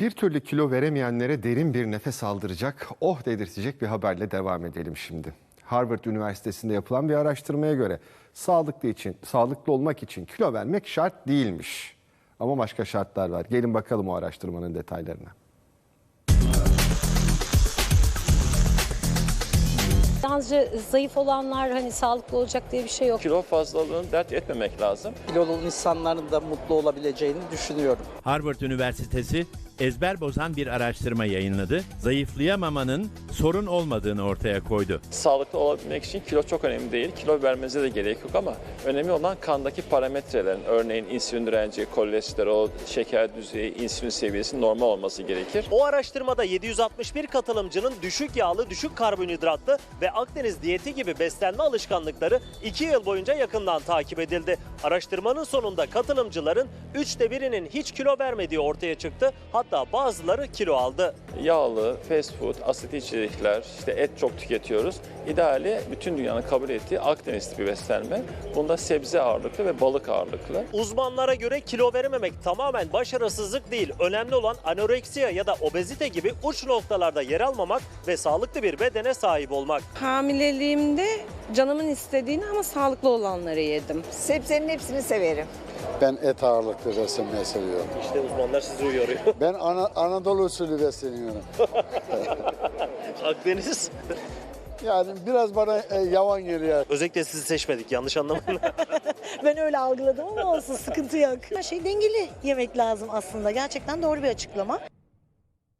Bir türlü kilo veremeyenlere derin bir nefes aldıracak, oh dedirtecek bir haberle devam edelim şimdi. Harvard Üniversitesi'nde yapılan bir araştırmaya göre sağlıklı için, sağlıklı olmak için kilo vermek şart değilmiş. Ama başka şartlar var. Gelin bakalım o araştırmanın detaylarına. Yalnızca zayıf olanlar hani sağlıklı olacak diye bir şey yok. Kilo fazlalığını dert etmemek lazım. kilolu insanların da mutlu olabileceğini düşünüyorum. Harvard Üniversitesi ezber bozan bir araştırma yayınladı. Zayıflayamamanın sorun olmadığını ortaya koydu. Sağlıklı olabilmek için kilo çok önemli değil. Kilo vermenize de gerek yok ama önemli olan kandaki parametrelerin örneğin insülin direnci, kolesterol, şeker düzeyi, insülin seviyesi normal olması gerekir. O araştırmada 761 katılımcının düşük yağlı, düşük karbonhidratlı ve Akdeniz diyeti gibi beslenme alışkanlıkları 2 yıl boyunca yakından takip edildi. Araştırmanın sonunda katılımcıların 3'te birinin hiç kilo vermediği ortaya çıktı. Hatta bazıları kilo aldı. Yağlı, fast food, asitli içerikler, işte et çok tüketiyoruz. İdeali bütün dünyanın kabul ettiği Akdeniz tipi beslenme. Bunda sebze ağırlıklı ve balık ağırlıklı. Uzmanlara göre kilo verememek tamamen başarısızlık değil. Önemli olan anoreksiya ya da obezite gibi uç noktalarda yer almamak ve sağlıklı bir bedene sahip olmak. Hamileliğimde canımın istediğini ama sağlıklı olanları yedim. Sebzenin hepsini severim. Ben et ağırlıklı beslenmeyi seviyorum. İşte uzmanlar sizi uyarıyor. Ben Ana- Anadolu usulü besleniyorum. Akdeniz. Yani biraz bana e, yavan geliyor. Özellikle sizi seçmedik yanlış anlamayın. Ben öyle algıladım ama olsun sıkıntı yok. Her şey dengeli yemek lazım aslında. Gerçekten doğru bir açıklama.